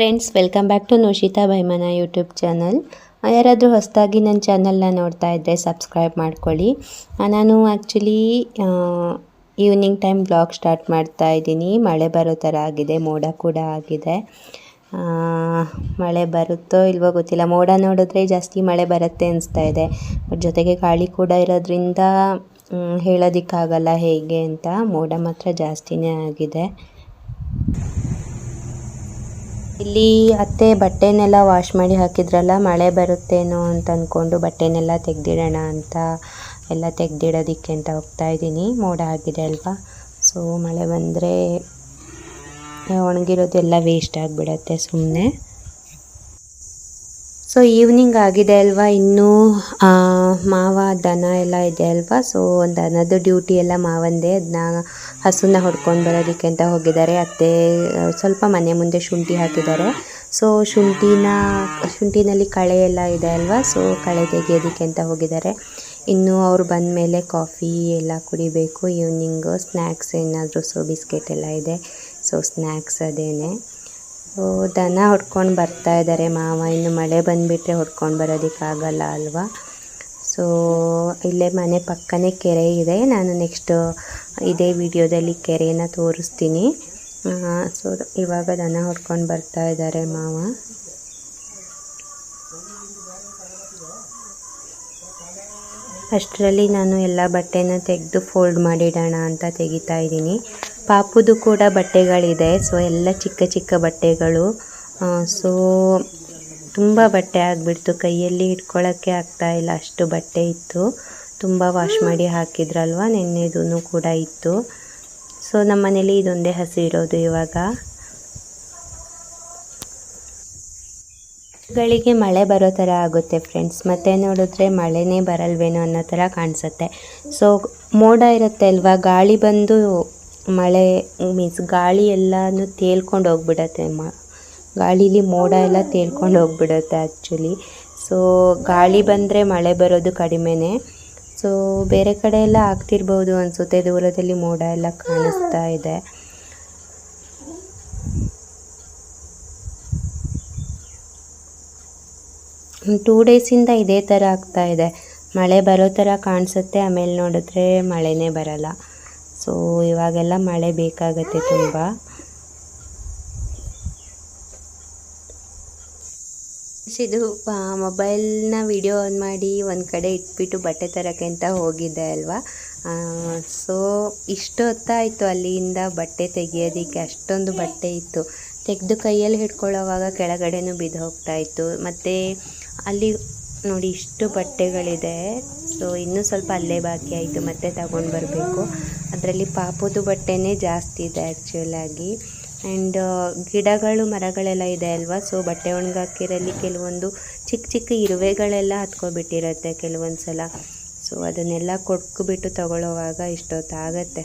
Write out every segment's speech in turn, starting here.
Friends welcome back to ನೋಷಿತಾ ಭೈಮನ YouTube channel ಯಾರಾದರೂ ಹೊಸದಾಗಿ ನನ್ನ ಚಾನಲ್ನ ನೋಡ್ತಾ ಇದ್ದರೆ ಸಬ್ಸ್ಕ್ರೈಬ್ ಮಾಡ್ಕೊಳ್ಳಿ. ನಾನು actually evening time blog start ಮಾಡ್ತಾ ಇದ್ದೀನಿ. ಮಳೆ ಬರೋ ಥರ ಆಗಿದೆ, ಮೋಡ ಕೂಡ ಆಗಿದೆ. ಮಳೆ ಬರುತ್ತೋ ಇಲ್ವೋ ಗೊತ್ತಿಲ್ಲ. ಮೋಡ ನೋಡಿದ್ರೆ ಜಾಸ್ತಿ ಮಳೆ ಬರುತ್ತೆ ಅನಿಸ್ತಾ ಇದೆ. ಜೊತೆಗೆ ಗಾಳಿ ಕೂಡ ಇರೋದ್ರಿಂದ ಹೇಳೋದಕ್ಕಾಗಲ್ಲ ಹೇಗೆ ಅಂತ ಮೋಡ ಮಾತ್ರ ಜಾಸ್ತಿನೇ ಆಗಿದೆ. ಇಲ್ಲಿ ಅತ್ತೆ ಬಟ್ಟೆನೆಲ್ಲ ವಾಶ್ ಮಾಡಿ ಹಾಕಿದ್ರಲ್ಲ, ಮಳೆ ಬರುತ್ತೇನೋ ಅಂತ ಅಂದ್ಕೊಂಡು ಬಟ್ಟೆನೆಲ್ಲ ತೆಗ್ದಿಡೋಣ ಅಂತ ಎಲ್ಲ ತೆಗ್ದಿಡೋದಕ್ಕೆ ಅಂತ ಹೋಗ್ತಾ ಇದ್ದೀನಿ. ಮೋಡ ಆಗಿದೆ ಅಲ್ವಾ? ಸೊ ಮಳೆ ಬಂದರೆ ಒಣಗಿರೋದೆಲ್ಲ ವೇಸ್ಟ್ ಆಗಿಬಿಡತ್ತೆ ಸುಮ್ಮನೆ ಸೊ ಈವ್ನಿಂಗ್ ಆಗಿದೆ ಅಲ್ವಾ ಇನ್ನೂ? ಮಾವ, ದನ ಎಲ್ಲ ಇದೆ ಅಲ್ವಾ? ಸೊ ದನದ ಡ್ಯೂಟಿ ಎಲ್ಲ ಮಾವಂದೇ. ಅದನ್ನ ಹಸುನ ಹೊಡ್ಕೊಂಡು ಬರೋದಕ್ಕೆ ಅಂತ ಹೋಗಿದ್ದಾರೆ. ಅತ್ತೆ ಸ್ವಲ್ಪ ಮನೆ ಮುಂದೆ ಶುಂಠಿ ಹಾಕಿದ್ದಾರೆ. ಸೊ ಶುಂಠಿನ, ಶುಂಠಿನಲ್ಲಿ ಕಳೆ ಎಲ್ಲ ಇದೆ ಅಲ್ವಾ? ಸೊ ಕಳೆ ತೆಗೆಯೋದಕ್ಕೆ ಅಂತ ಹೋಗಿದ್ದಾರೆ. ಇನ್ನು ಅವ್ರು ಬಂದ ಮೇಲೆ ಕಾಫಿ ಎಲ್ಲ ಕುಡಿಬೇಕು. ಈವ್ನಿಂಗು ಸ್ನ್ಯಾಕ್ಸ್ ಏನಾದರೂ ಸೊ ಬಿಸ್ಕೆಟ್ ಎಲ್ಲ ಇದೆ. ಸೊ ಸ್ನ್ಯಾಕ್ಸ್ ಅದೇನೆ. ಸೊ ದನ ಹೊಡ್ಕೊಂಡು ಬರ್ತಾ ಇದ್ದಾರೆ ಮಾವ. ಇನ್ನು ಮಳೆ ಬಂದುಬಿಟ್ರೆ ಹೊಡ್ಕೊಂಡು ಬರೋದಕ್ಕಾಗಲ್ಲ ಅಲ್ವಾ? ಸೊ ಇಲ್ಲೇ ಮನೆ ಪಕ್ಕನೇ ಕೆರೆ ಇದೆ. ನಾನು ನೆಕ್ಸ್ಟ್ ಇದೇ ವಿಡಿಯೋದಲ್ಲಿ ಕೆರೆಯನ್ನು ತೋರಿಸ್ತೀನಿ. ಸೊ ಇವಾಗ ದನ ಹೊಡ್ಕೊಂಡು ಬರ್ತಾ ಇದ್ದಾರೆ ಮಾವ. ಅಷ್ಟರಲ್ಲಿ ನಾನು ಎಲ್ಲ ಬಟ್ಟೆನ ತೆಗೆದು ಫೋಲ್ಡ್ ಮಾಡಿಡೋಣ ಅಂತ ತೆಗಿತಾ ಇದ್ದೀನಿ. ಪಾಪುದು ಕೂಡ ಬಟ್ಟೆಗಳಿದೆ. ಸೊ ಎಲ್ಲ ಚಿಕ್ಕ ಚಿಕ್ಕ ಬಟ್ಟೆಗಳು. ಸೊ ತುಂಬ ಬಟ್ಟೆ ಆಗಿಬಿಡ್ತು. ಕೈಯಲ್ಲಿ ಇಟ್ಕೊಳ್ಳೋಕ್ಕೆ ಆಗ್ತಾ ಇಲ್ಲ. ಅಷ್ಟು ಬಟ್ಟೆ ಇತ್ತು. ತುಂಬ ವಾಶ್ ಮಾಡಿ ಹಾಕಿದ್ರಲ್ವ? ನೆನ್ನೆದೂ ಕೂಡ ಇತ್ತು. ಸೊ ನಮ್ಮ ಮನೇಲಿ ಇದೊಂದೇ ಹಸು ಇರೋದು ಇವಾಗ. ಗಳಿಗೆ ಮಳೆ ಬರೋ ಥರ ಆಗುತ್ತೆ ಫ್ರೆಂಡ್ಸ್ ಮತ್ತೆ ನೋಡಿದ್ರೆ ಮಳೆನೇ ಬರಲ್ವೇನೋ ಅನ್ನೋ ಥರ ಕಾಣಿಸುತ್ತೆ. ಸೊ ಮೋಡ ಇರುತ್ತೆ ಅಲ್ವಾ? ಗಾಳಿ ಬಂದು ಮಳೆ ಮೀನ್ಸ್ ಗಾಳಿ ಎಲ್ಲನೂ ತೇಲ್ಕೊಂಡು ಹೋಗ್ಬಿಡತ್ತೆ ಮ ಗಾಳೀಲಿ ಮೋಡ ಎಲ್ಲ ತೇಲ್ಕೊಂಡು ಹೋಗ್ಬಿಡುತ್ತೆ ಆ್ಯಕ್ಚುಲಿ ಸೊ ಗಾಳಿ ಬಂದರೆ ಮಳೆ ಬರೋದು ಕಡಿಮೆನೆ. ಸೊ ಬೇರೆ ಕಡೆ ಎಲ್ಲ ಆಗ್ತಿರ್ಬೋದು ಅನಿಸುತ್ತೆ. ದೂರದಲ್ಲಿ ಮೋಡ ಎಲ್ಲ ಕಾಣಿಸ್ತಾ ಇದೆ. ಟೂ ಡೇಸಿಂದ ಇದೇ ಥರ ಆಗ್ತಾ ಇದೆ. ಮಳೆ ಬರೋ ಥರ ಕಾಣಿಸುತ್ತೆ. ಆಮೇಲೆ ನೋಡಿದ್ರೆ ಮಳೆನೇ ಬರಲ್ಲ. ಸೊ ಇವಾಗೆಲ್ಲ ಮಳೆ ಬೇಕಾಗತ್ತೆ ತುಂಬ. ಇದು ಮೊಬೈಲ್ನ ವಿಡಿಯೋ ಆನ್ ಮಾಡಿ ಒಂದು ಕಡೆ ಇಟ್ಬಿಟ್ಟು ಬಟ್ಟೆ ತರೋಕ್ಕೆ ಅಂತ ಹೋಗಿದ್ದೆ ಅಲ್ವಾ? ಸೊ, ಇಷ್ಟೊತ್ತಾಯಿತು ಅಲ್ಲಿಂದ ಬಟ್ಟೆ ತೆಗಿಯೋದಕ್ಕೆ, ಅಷ್ಟೊಂದು ಬಟ್ಟೆ ಇತ್ತು. ತೆಗೆದು ಕೈಯಲ್ಲಿ ಹಿಡ್ಕೊಳ್ಳೋವಾಗ ಕೆಳಗಡೆನೂ ಬಿದ್ದು ಹೋಗ್ತಾ ಇತ್ತು. ಮತ್ತು ಅಲ್ಲಿ ನೋಡಿ ಇಷ್ಟು ಬಟ್ಟೆಗಳಿದೆ. ಸೊ, ಇನ್ನೂ ಸ್ವಲ್ಪ ಅಲ್ಲೇ ಬಾಕಿ ಆಯಿತು, ಮತ್ತೆ ತಗೊಂಡು ಬರಬೇಕು. ಅದರಲ್ಲಿ ಪಾಪುದು ಬಟ್ಟೆನೇ ಜಾಸ್ತಿ ಇದೆ ಆ್ಯಕ್ಚುಲಾಗಿ ಆ್ಯಂಡ್ ಗಿಡಗಳು, ಮರಗಳೆಲ್ಲ ಇದೆ ಅಲ್ವಾ? ಸೊ ಬಟ್ಟೆ ಒಣಗಾಕಿರಲ್ಲಿ ಕೆಲವೊಂದು ಚಿಕ್ಕ ಚಿಕ್ಕ ಇರುವೆಗಳೆಲ್ಲ ಹತ್ಕೊಬಿಟ್ಟಿರುತ್ತೆ ಕೆಲವೊಂದು ಸಲ ಸೊ ಅದನ್ನೆಲ್ಲ ಕೊಟ್ಕೊಬಿಟ್ಟು ತಗೊಳ್ಳೋವಾಗ ಇಷ್ಟೊತ್ತಾಗತ್ತೆ.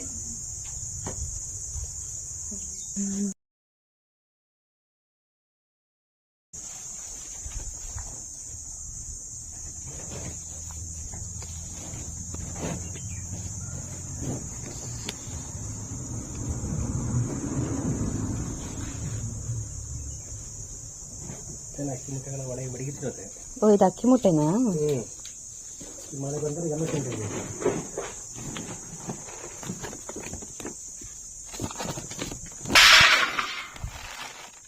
ಅಕ್ಕಿ ಮುಟ್ಟೆಗಳ ಒಳಗೆ ಮಡಗಿಟ್ಟಿರುತ್ತೆ ಓ ಇದು ಅಕ್ಕಿ ಮುಟ್ಟೆನಾ ಹ್ಞೂ ಮಳೆ ಬಂದರೆ ಎಲ್ಲ ತಿಂತೀವಿ.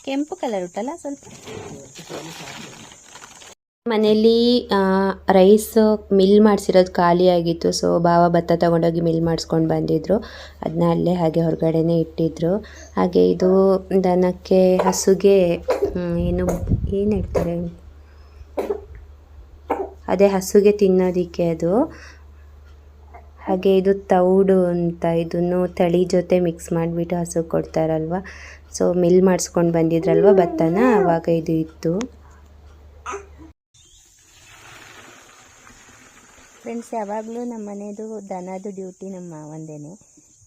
ಕೆಂಪು ಕಲರ್ ಉಂಟಲ್ಲ ಸ್ವಲ್ಪ? ಮನೇಲಿ ರೈಸ್ ಮಿಲ್ ಮಾಡಿಸಿರೋದು ಖಾಲಿ ಆಗಿತ್ತು. ಸೊ ಬಾವ ಭತ್ತ ತೊಗೊಂಡೋಗಿ ಮಿಲ್ ಮಾಡಿಸ್ಕೊಂಡು ಬಂದಿದ್ದರು ಅದನ್ನ ಅಲ್ಲೇ ಹಾಗೆ ಹೊರಗಡೆನೇ ಇಟ್ಟಿದ್ರು. ಹಾಗೆ ಇದು ದನಕ್ಕೆ ಹಸುಗೆ ಏನು ಏನು ಹೇಳ್ತಾರೆ? ಅದೇ ಹಸುಗೆ ತಿನ್ನೋದಕ್ಕೆ ಅದು. ಹಾಗೆ ಇದು ತೌಡು ಅಂತ, ಇದನ್ನು ತಳಿ ಜೊತೆ ಮಿಕ್ಸ್ ಮಾಡಿಬಿಟ್ಟು ಹಸು ಕೊಡ್ತಾರಲ್ವ? ಸೊ ಮಿಲ್ ಮಾಡಿಸ್ಕೊಂಡು ಬಂದಿದ್ರಲ್ವ ಭತ್ತನ? ಆವಾಗ ಇದು ಇತ್ತು. ಫ್ರೆಂಡ್ಸ್ ಯಾವಾಗಲೂ ನಮ್ಮ ಮನೆಯದು ದನದು ಡ್ಯೂಟಿ ನಮ್ಮ ಮಾವಂದೇನೆ.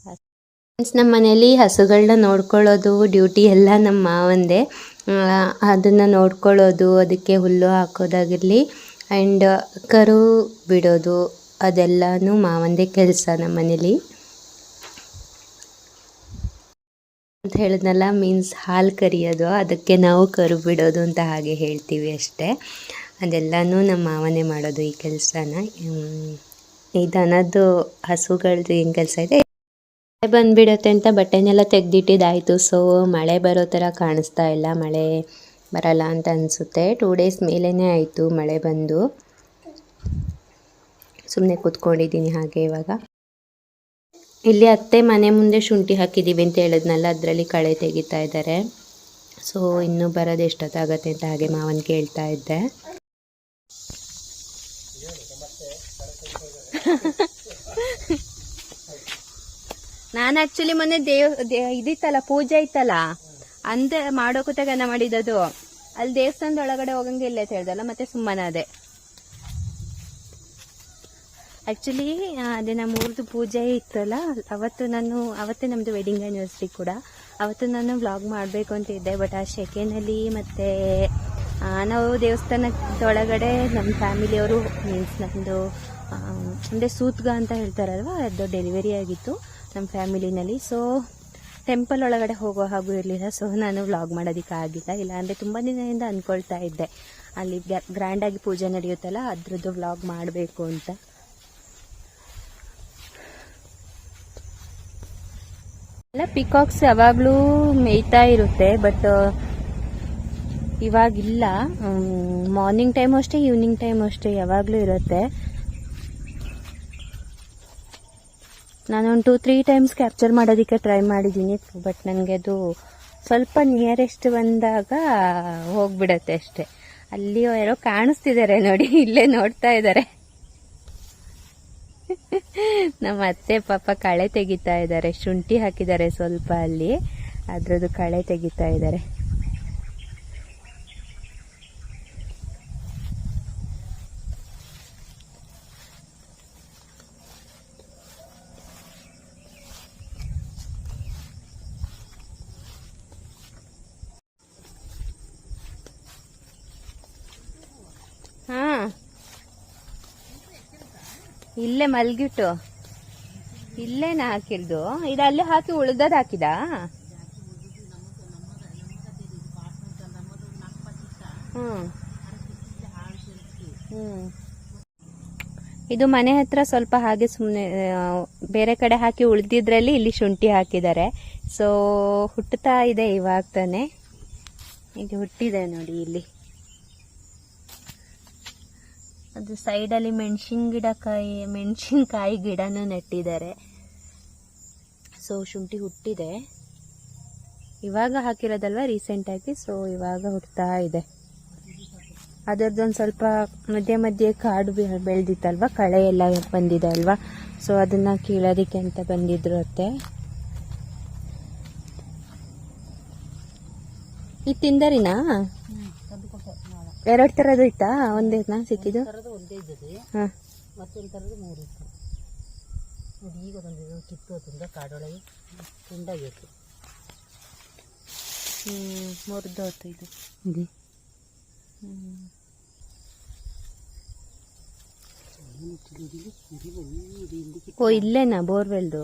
ಫ್ರೆಂಡ್ಸ್ ನಮ್ಮ ಮನೇಲಿ ಹಸುಗಳನ್ನ ನೋಡ್ಕೊಳ್ಳೋದು ಡ್ಯೂಟಿ ಎಲ್ಲ ನಮ್ಮ ಮಾವಂದೇ. ಅದನ್ನು ನೋಡ್ಕೊಳ್ಳೋದು, ಅದಕ್ಕೆ ಹುಲ್ಲು ಹಾಕೋದಾಗಿರಲಿ ಆ್ಯಂಡ್ ಕರು ಬಿಡೋದು, ಅದೆಲ್ಲನೂ ಮಾವಂದೇ ಕೆಲಸ ನಮ್ಮ ಮನೇಲಿ. ಅಂತ ಹೇಳಿದ್ನಲ್ಲ ಮೀನ್ಸ್ ಹಾಲು ಕರಿಯೋದು, ಅದಕ್ಕೆ ನಾವು ಕರು ಬಿಡೋದು ಅಂತ ಹಾಗೆ ಹೇಳ್ತೀವಿ ಅಷ್ಟೇ. ಅದೆಲ್ಲನೂ ನಮ್ಮ ಮಾವನೇ ಮಾಡೋದು ಈ ಕೆಲಸನ. ಈ ದನದ್ದು ಹಸುಗಳದ್ದು ಏನು ಕೆಲಸ ಇದೆ? ಮಳೆ ಬಂದುಬಿಡತ್ತೆ ಅಂತ ಬಟ್ಟೆನೆಲ್ಲ ತೆಗೆದಿಟ್ಟಿದ್ದಾಯಿತು. ಸೊ ಮಳೆ ಬರೋ ಥರ ಕಾಣಿಸ್ತಾ ಇಲ್ಲ. ಮಳೆ ಬರಲ್ಲ ಅಂತ ಅನಿಸುತ್ತೆ. ಟೂ ಡೇಸ್ ಮೇಲೇ ಆಯಿತು ಮಳೆ ಬಂದು. ಸುಮ್ಮನೆ ಕೂತ್ಕೊಂಡಿದ್ದೀನಿ ಹಾಗೆ ಇವಾಗ. ಇಲ್ಲಿ ಅತ್ತೆ ಮನೆ ಮುಂದೆ ಶುಂಠಿ ಹಾಕಿದ್ದೀವಿ ಅಂತ ಹೇಳಿದ್ನಲ್ಲ, ಅದರಲ್ಲಿ ಕಳೆ ತೆಗಿತಾ ಇದ್ದಾರೆ. ಸೊ ಇನ್ನೂ ಬರೋದು ಎಷ್ಟೊತ್ತಾಗತ್ತೆ ಅಂತ ಹಾಗೆ ಮಾವನ್ ಕೇಳ್ತಾ ಇದ್ದೆ. ನಾನು ಆಕ್ಚುಲಿ ಮೊನ್ನೆ ದೇವ್ ಇದಿತ್ತಲ್ಲ, ಪೂಜೆ ಇತ್ತಲ್ಲ, ಅಂದೆ ಮಾಡೋಕುತ್ತೆ ಗನ ಮಾಡಿದದು. ಅಲ್ಲಿ ದೇವಸ್ಥಾನದ ಒಳಗಡೆ ಹೋಗಂಗಿಲ್ಲ ಅಂತ ಹೇಳ್ದಲ್ಲ, ಮತ್ತೆ ಸುಮ್ಮನಾದೆ ಆಕ್ಚುಲಿ ಅದೇ ನಮ್ಮ ಊರ್ದು ಪೂಜೆ ಇತ್ತಲ್ಲ, ಅವತ್ತು ನಾನು, ಅವತ್ತೇ ನಮ್ದು ವೆಡ್ಡಿಂಗ್ ಆ್ಯನಿವರ್ಸರಿ ಕೂಡ. ಅವತ್ತು ನಾನು ವ್ಲಾಗ್ ಮಾಡಬೇಕು ಅಂತ ಇದ್ದೆ ಬಟ್ ಆ ಸೆಕೆನಲ್ಲಿ ಮತ್ತು ನಾವು ದೇವಸ್ಥಾನದೊಳಗಡೆ ನಮ್ಮ ಫ್ಯಾಮಿಲಿಯವರು ಮೀನ್ಸ್ ನಮ್ಮದು ಅಂದರೆ ಸೂತ್ಗ ಅಂತ ಹೇಳ್ತಾರಲ್ವ? ಅದು ಡೆಲಿವರಿ ಆಗಿತ್ತು ನಮ್ಮ ಫ್ಯಾಮಿಲಿನಲ್ಲಿ. ಸೊ ಟೆಂಪಲ್ ಒಳಗಡೆ ಹೋಗೋ ಹಾಗೂ ಇರಲಿಲ್ಲ. ಸೊ ನಾನು ವ್ಲಾಗ್ ಮಾಡೋದಕ್ಕೆ ಆಗಿಲ್ಲ. ಇಲ್ಲಾಂದರೆ ತುಂಬ ದಿನದಿಂದ ಅಂದ್ಕೊಳ್ತಾ ಇದ್ದೆ. ಅಲ್ಲಿ ಗ್ರ್ಯಾಂಡಾಗಿ ಪೂಜೆ ನಡೆಯುತ್ತಲ್ಲ, ಅದ್ರದ್ದು ವ್ಲಾಗ್ ಮಾಡಬೇಕು ಅಂತ. ಎಲ್ಲ ಪಿಕಾಕ್ಸ್ ಯಾವಾಗಲೂ ಮೇಯ್ತಾ ಇರುತ್ತೆ ಬಟ್ ಇವಾಗಿಲ್ಲ. ಮಾರ್ನಿಂಗ್ ಟೈಮ್ ಅಷ್ಟೇ ಈವ್ನಿಂಗ್ ಟೈಮ್ ಅಷ್ಟೇ ಯಾವಾಗಲೂ ಇರುತ್ತೆ. ನಾನೊಂದು ಟೂ ತ್ರೀ ಟೈಮ್ಸ್ ಕ್ಯಾಪ್ಚರ್ ಮಾಡೋದಕ್ಕೆ ಟ್ರೈ ಮಾಡಿದ್ದೀನಿ ಬಟ್ ನನಗೆ ಅದು ಸ್ವಲ್ಪ ನಿಯರೆಸ್ಟ್ ಬಂದಾಗ ಹೋಗ್ಬಿಡತ್ತೆ ಅಷ್ಟೇ. ಅಲ್ಲಿ ಯಾರೋ ಕಾಣಿಸ್ತಿದ್ದಾರೆ ನೋಡಿ, ಇಲ್ಲೇ ನೋಡ್ತಾ ಇದ್ದಾರೆ. ನಮ್ಮ ಅತ್ತೆ ಪಾಪ ಕಳೆ ತೆಗಿತಾ ಇದ್ದಾರೆ, ಶುಂಠಿ ಹಾಕಿದ್ದಾರೆ ಸ್ವಲ್ಪ ಅಲ್ಲಿ. ಅದರದ್ದು ಕಳೆ ತೆಗಿತಾ ಇದ್ದಾರೆ ಹಾ ಇಲ್ಲೇ ಮಲ್ಗಿಟ್ಟು. ಇಲ್ಲೇನ ಹಾಕಿಲ್ದು? ಇದು ಅಲ್ಲೇ ಹಾಕಿ ಉಳ್ದದ್ ಹಾಕಿದ? ಹ್ಮ್. ಹ್ಮ್. ಇದು ಮನೆ ಹತ್ರ ಸ್ವಲ್ಪ ಹಾಗೆ ಸುಮ್ಮನೆ ಬೇರೆ ಕಡೆ ಹಾಕಿ ಉಳ್ದಿದ್ರಲ್ಲಿ ಇಲ್ಲಿ ಶುಂಠಿ ಹಾಕಿದ್ದಾರೆ. ಸೊ ಹುಟ್ಟುತ್ತಾ ಇದೆ ಇವಾಗ ತಾನೆ ಇದು ಹುಟ್ಟಿದೆ ನೋಡಿ ಇಲ್ಲಿ. ಅದು ಸೈಡಲ್ಲಿ ಮೆಣಸಿನ ಗಿಡಕಾಯಿ ಮೆಣಸಿನ್ಕಾಯಿ ಗಿಡನೂ ನೆಟ್ಟಿದ್ದಾರೆ. ಸೊ ಶುಂಠಿ ಹುಟ್ಟಿದೆ. ಇವಾಗ ಹಾಕಿರೋದಲ್ವ ರೀಸೆಂಟಾಗಿ ಸೊ ಇವಾಗ ಹುಟ್ತಾ ಇದೆ. ಅದರದ್ದೊಂದು ಸ್ವಲ್ಪ ಮಧ್ಯೆ ಮಧ್ಯೆ ಕಾಡು ಬೆಳ್ದಿತ್ತಲ್ವ? ಕಳೆ ಎಲ್ಲ ಬಂದಿದೆ ಅಲ್ವಾ? ಸೊ ಅದನ್ನ ಕೀಳೋದಿಕ್ಕೆ ಅಂತ ಬಂದಿದ್ರು ಅತ್ತೆ. ಇದು ತಿಂದರಿನಾ? ಎರಡು ಥರದ್ದು ಇತ್ತಾ? ಒಂದೇನಾ ಸಿಕ್ಕಿದ್ದು? ಥರದ ಒಂದೇ ಇದ್ದದೆ ಹಾಂ. ಮತ್ತೊಂದು ಥರದ್ದು ಮೂರು ಇತ್ತು. ನೋಡಿ ಈಗ ಬಂದಿದ್ದು ಕಿತ್ತೋದ್ರಿಂದ ಕಾಡೊಳಗೆ ತುಂಡಾಗೈತೆ. ಹ್ಞೂ ಮುರಿದೋತು ಇದು. ಇದೆ. ಓ ಇಲ್ಲೇನಾ ಬೋರ್ವೆಲ್ದು?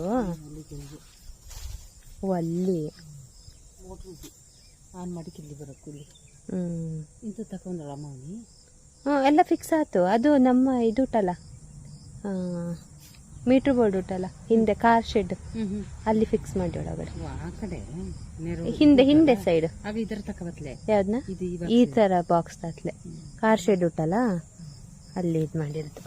ಓ ಅಲ್ಲಿ. ಆನ್ ಮಾಡಿ ಕಿಲ್ಲಿ ಬರೋಕು ಇಲ್ಲಿ. ಹ್ಮ್. ಇಂಥ ಮೌನಿ ಎಲ್ಲ ಫಿಕ್ಸ್ ಆಯ್ತು. ಅದು ನಮ್ಮ ಇದು ಉಂಟಲ್ಲ ಮೀಟ್ರ್ ಬೋರ್ಡ್ ಉಂಟಲ್ಲ ಹಿಂದೆ ಕಾರ್ ಶೆಡ್ ಅಲ್ಲಿ ಫಿಕ್ಸ್ ಮಾಡಿ ಒಳಗಡೆ ಆ ಕಡೆ ಹಿಂದೆ ಹಿಂದೆ ಸೈಡ್ ಆಗ ಇದರ ತಕ ಬತ್ಲೆ ಯಾವ್ದನ್ನ ಇದು ಈ ತರ ಬಾಕ್ಸ್ ತತ್ಲೆ. ಕಾರ್ ಶೆಡ್ ಉಂಟಲ್ಲ ಅಲ್ಲಿ ಇದು ಮಾಡಿರೋದು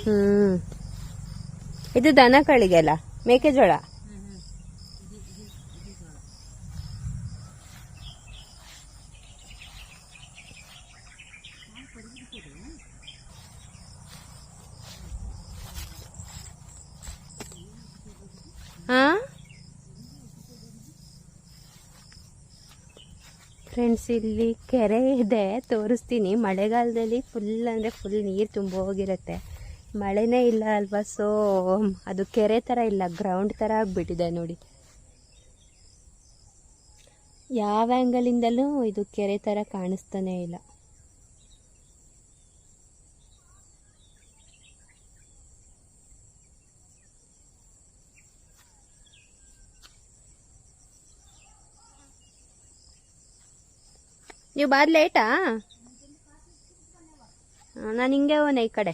ಹ್ಮ್. ಇದು ದನ ಕಳಿಗೆಲ್ಲ ಮೇಕೆಜೋಳ ಹಾಂ ಫ್ರೆಂಡ್ಸ್ ಇಲ್ಲಿ ಕೆರೆ ಇದೆ, ತೋರಿಸ್ತೀನಿ. ಮಳೆಗಾಲದಲ್ಲಿ ಫುಲ್ ಅಂದರೆ ಫುಲ್ ನೀರು ತುಂಬ ಹೋಗಿರುತ್ತೆ. ಮಳೆನೇ ಇಲ್ಲ ಅಲ್ವಾ? ಸೊ ಅದು ಕೆರೆ ಥರ ಇಲ್ಲ ಗ್ರೌಂಡ್ ಥರ ಆಗಿಬಿಟ್ಟಿದೆ ನೋಡಿ. ಯಾವ ಆ್ಯಂಗಲಿಂದಲೂ ಇದು ಕೆರೆ ಥರ ಕಾಣಿಸ್ತಾನೇ ಇಲ್ಲ. ನೀವು ಬಾದ್ ಲೇಟಾ ನಾನು ಹಿಂಗೆ ಹೋನೆ ಈ ಕಡೆ.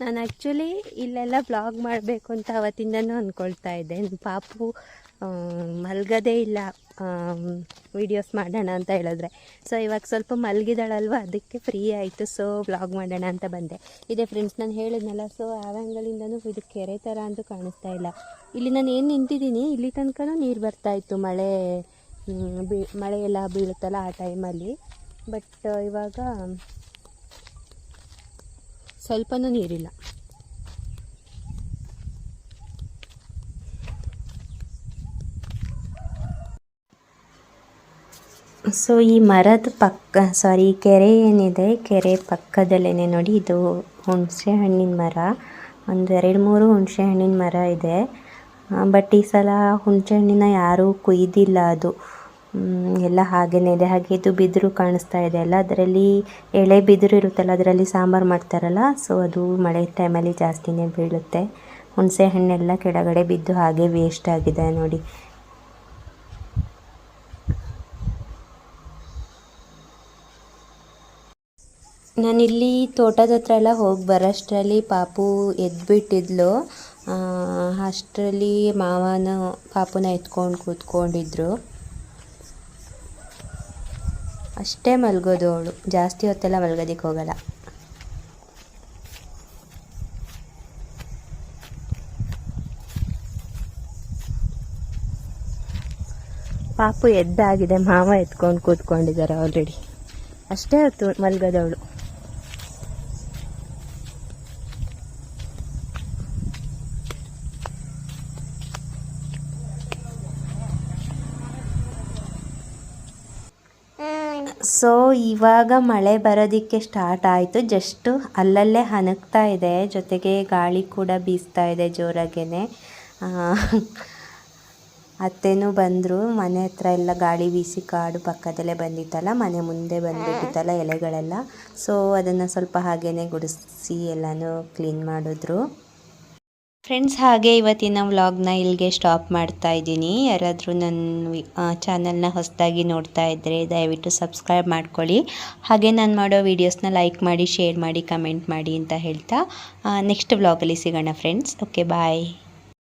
ನಾನು ಆ್ಯಕ್ಚುಲಿ ಇಲ್ಲೆಲ್ಲ ಬ್ಲಾಗ್ ಮಾಡಬೇಕು ಅಂತ ಅವತ್ತಿಂದನೂ ಅಂದ್ಕೊಳ್ತಾ ಇದ್ದೆ. ಪಾಪು ಮಲ್ಗದೇ ಇಲ್ಲ. ವಿಡಿಯೋಸ್ ಮಾಡೋಣ ಅಂತ ಹೇಳಿದ್ರೆ. ಸೊ ಇವಾಗ ಸ್ವಲ್ಪ ಮಲಗಿದಾಳಲ್ವ? ಅದಕ್ಕೆ ಫ್ರೀ ಆಯಿತು. ಸೊ ಬ್ಲಾಗ್ ಮಾಡೋಣ ಅಂತ ಬಂದೆ. ಇದೆ ಫ್ರೆಂಡ್ಸ್ ನಾನು ಹೇಳಿದ್ನಲ್ಲ ಸೊ ಆ ಆ್ಯಂಗಲಿಂದನೂ ಇದು ಕೆರೆ ಥರ ಅಂತೂ ಕಾಣಿಸ್ತಾ ಇಲ್ಲ. ಇಲ್ಲಿ ನಾನು ಏನು ನಿಂತಿದ್ದೀನಿ? ಇಲ್ಲಿ ತನಕನೂ ನೀರು ಬರ್ತಾ ಇತ್ತು. ಮಳೆ ಬೀ, ಮಳೆ ಎಲ್ಲ ಬೀಳುತ್ತಲ್ಲ ಆ ಟೈಮಲ್ಲಿ ಬಟ್ ಇವಾಗ ಸ್ವಲ್ಪನೂ ನೀರಿಲ್ಲ. ಸೊ, ಈ ಮರದ ಪಕ್ಕ ಸಾರಿ ಕೆರೆ ಏನಿದೆ, ಕೆರೆ ಪಕ್ಕದಲ್ಲೇ ನೋಡಿ, ಇದು ಹುಣಸೆ ಹಣ್ಣಿನ ಮರ. ಒಂದು ಎರಡು ಮೂರು ಹುಣಸೆ ಹಣ್ಣಿನ ಮರ ಇದೆ. ಬಟ್ ಈ ಸಲ ಹುಣಸೆ ಹಣ್ಣಿನ ಯಾರೂ ಕೊಯ್ದಿಲ್ಲ ಅದು. ಎಲ್ಲ ಹಾಗೇ ಇದೆ. ಹಾಗೆ ಇದು ಬಿದಿರು ಕಾಣಿಸ್ತಾ ಇದೆ ಅಲ್ಲ, ಅದರಲ್ಲಿ ಎಳೆ ಬಿದಿರು ಇರುತ್ತಲ್ಲ, ಅದರಲ್ಲಿ ಸಾಂಬಾರು ಮಾಡ್ತಾರಲ್ಲ ಸೊ ಅದು ಮಳೆ ಟೈಮಲ್ಲಿ ಜಾಸ್ತಿನೇ ಬೀಳುತ್ತೆ. ಹುಣಸೆ ಹಣ್ಣೆಲ್ಲ ಕೆಳಗಡೆ ಬಿದ್ದು ಹಾಗೆ ವೇಸ್ಟ್ ಆಗಿದೆ ನೋಡಿ. ನಾನಿಲ್ಲಿ ತೋಟದ ಹತ್ರ ಎಲ್ಲ ಹೋಗಿ ಬರೋಷ್ಟರಲ್ಲಿ ಪಾಪು ಎದ್ಬಿಟ್ಟಿದ್ಲು. ಅಷ್ಟರಲ್ಲಿ ಮಾವನ ಪಾಪುನ ಎತ್ಕೊಂಡು ಕೂತ್ಕೊಂಡಿದ್ರು. ಅಷ್ಟೇ ಮಲಗೋದು ಅವಳು. ಜಾಸ್ತಿ ಹೊತ್ತೆಲ್ಲ ಮಲ್ಗೋದಕ್ಕೆ ಹೋಗಲ್ಲ. ಪಾಪು ಎದ್ದಾಗಿದೆ, ಮಾವ ಎತ್ಕೊಂಡು ಕೂತ್ಕೊಂಡಿದ್ದಾರೆ ಆಲ್ರೆಡಿ ಅಷ್ಟೇ ಹೊತ್ತು ಮಲ್ಗೋದವಳು ಸೊ ಇವಾಗ ಮಳೆ ಬರೋದಕ್ಕೆ ಸ್ಟಾರ್ಟ್ ಆಯಿತು. ಜಸ್ಟ್ ಅಲ್ಲಲ್ಲೇ ಹನಗ್ತಾ ಇದೆ. ಜೊತೆಗೆ ಗಾಳಿ ಕೂಡ ಬೀಸ್ತಾ ಇದೆ ಜೋರಾಗೇ ಅತ್ತೆನೂ ಬಂದರು. ಮನೆ ಹತ್ರ ಎಲ್ಲ ಗಾಳಿ ಬೀಸಿ ಕಾಡು ಪಕ್ಕದಲ್ಲೇ ಬಂದಿತ್ತಲ್ಲ, ಮನೆ ಮುಂದೆ ಬಂದುಬಿಟ್ಟಿತ್ತಲ್ಲ ಎಲೆಗಳೆಲ್ಲ. ಸೊ ಅದನ್ನು ಸ್ವಲ್ಪ ಹಾಗೇ ಗುಡಿಸಿ ಎಲ್ಲನೂ ಕ್ಲೀನ್ ಮಾಡಿದ್ರು. ಫ್ರೆಂಡ್ಸ್ ಹಾಗೆ ಇವತ್ತಿನ ವ್ಲಾಗ್ನ ಇಲ್ಲಿಗೆ ಸ್ಟಾಪ್ ಮಾಡ್ತಾ ಇದ್ದೀನಿ. ಯಾರಾದರೂ ನನ್ನ ಚಾನಲ್ನ ಹೊಸದಾಗಿ ನೋಡ್ತಾ ಇದ್ದರೆ ದಯವಿಟ್ಟು ಸಬ್ಸ್ಕ್ರೈಬ್ ಮಾಡ್ಕೊಳ್ಳಿ. ಹಾಗೆ ನಾನು ಮಾಡೋ ವೀಡಿಯೋಸ್ನ ಲೈಕ್ ಮಾಡಿ ಶೇರ್ ಮಾಡಿ ಕಮೆಂಟ್ ಮಾಡಿ ಅಂತ ಹೇಳ್ತಾ ನೆಕ್ಸ್ಟ್ ವ್ಲಾಗಲ್ಲಿ ಸಿಗೋಣ ಫ್ರೆಂಡ್ಸ್ ಓಕೆ ಬಾಯ್